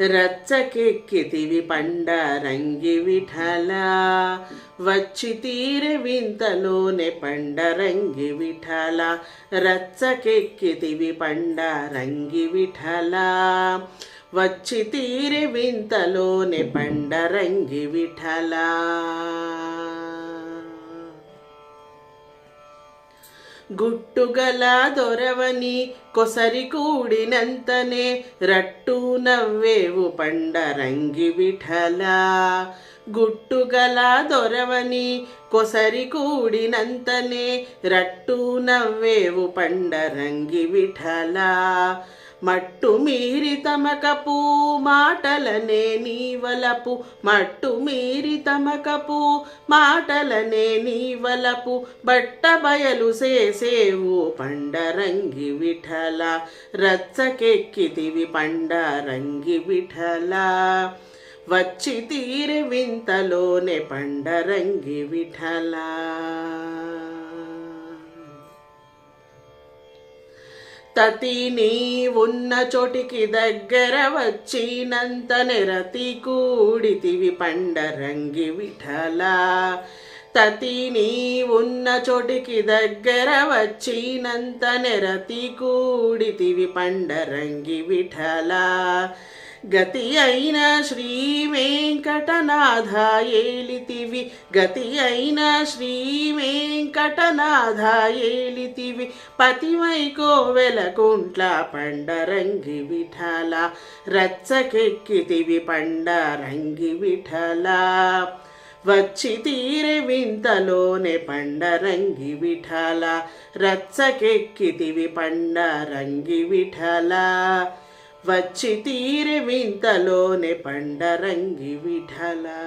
రచ్చకెక్కితివి పండరంగి విఠల. వచ్చి తీరె వింతలోనే పండరంగి విఠల. రచ్చకెక్కితివి పండరంగి విఠల. వచ్చి తీరె వింతలోనే గుట్టుగల దొరవని కొసరి కూడినంతనే రట్టు నవ్వేవు పండరంగి విఠల. గుట్టుగల దొరవని కొసరి కూడినంతనే రట్టు నవ్వేవు పండరంగి విఠల. మట్టు మీరి తమకపు మాటలనే నీవలపు మట్టు మీరి తమకపు మాటలనే నీవలపు బట్ట బయలు చేసేవు పండరంగి విఠల రచ్చకెక్కితివి పండరంగి విఠల. వచ్చి తీరి వింతలోనే పండరంగి విఠలా. తతి నీవున్న ఉన్న చోటికి దగ్గర వచ్చినంత నిరతి కూడితివి పండరంగి విఠల. తతి నీవున్న ఉన్న చోటికి దగ్గర వచ్చినంత నిరతి కూడితివి పండరంగి విఠల. గతి అయిన శ్రీ వెంకటనాథ ఏలితివి గతి అయిన శ్రీ వెంకటనాథ ఏలితివి పతివై కోవెలకుంట్ల పండరంగి విఠల. రచ్చకెక్కితివి పండరంగి విఠల. వచ్చి తీరే వింతలోనే పండరంగి విఠల. రచ్చకెక్కితివి పండరంగి విఠల. వచ్చి తీరి వింతలోనే పండరంగి విఠలా.